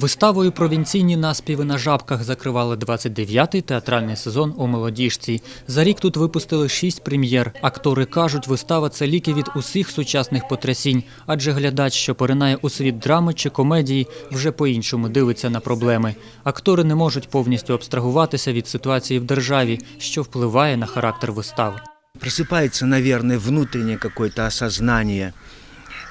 Виставою провінційні наспіви на жабках закривали 29-й театральний сезон у молодіжці. За рік тут випустили шість прем'єр. Актори кажуть, вистава це ліки від усіх сучасних потрясінь, адже глядач, що поринає у світ драми чи комедії, вже по-іншому дивиться на проблеми. Актори не можуть повністю абстрагуватися від ситуації в державі, що впливає на характер вистави. Просыпается, наверное, внутреннее какое-то осознание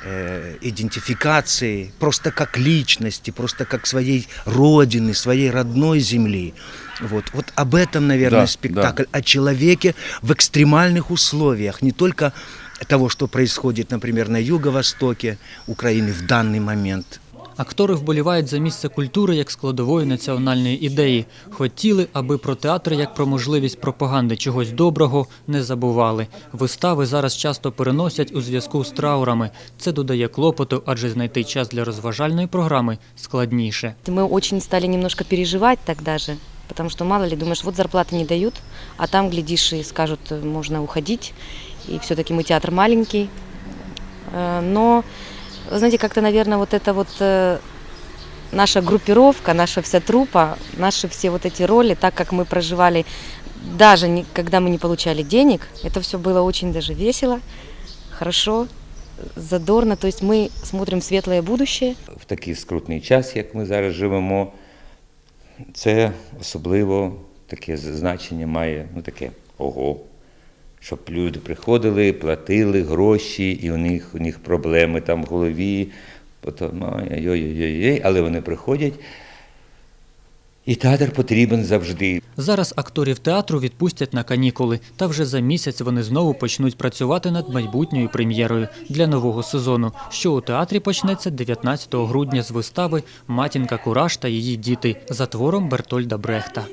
э, идентификации, просто как личности, просто как своей родины, своей родной земли. Вот, вот об этом, наверное, Да, спектакль, о человеке в экстремальных условиях, не только того, что происходит, например, на юго-востоке Украины в данный момент, Актори вболівають за місце культури як складової національної ідеї. Хотіли, аби про театр як про можливість пропаганди чогось доброго не забували. Вистави зараз часто переносять у зв'язку з траурами. Це додає клопоту, адже знайти час для розважальної програми складніше. Мы очень стали немножко переживать тогда же, потому что мало ли, думаешь, вот зарплаты не дают, а там, глядишь, и скажут, э, можно уходить, и все-таки мы театр маленький. Э, Но, вы знаете, как-то, наверное, вот это вот э, наша группировка, наша вся трупа, наши все вот эти роли, так как мы проживали, даже не- когда мы не получали денег, это все было очень даже весело, хорошо, задорно, то есть мы смотрим в светлое будущее, в такий скрутний час, як ми зараз живемо, це особливо таке значення має, ну таке ого. Щоб люди приходили, платили гроші, і у них, у них проблеми там в голові, потім ой-ой-ой, але вони приходять. І театр потрібен завжди. Зараз акторів театру відпустять на канікули, та вже за місяць вони знову почнуть працювати над майбутньою прем'єрою для нового сезону, що у театрі почнеться 19 грудня з вистави Матінка Кураж та її діти за твором Бертольда Брехта.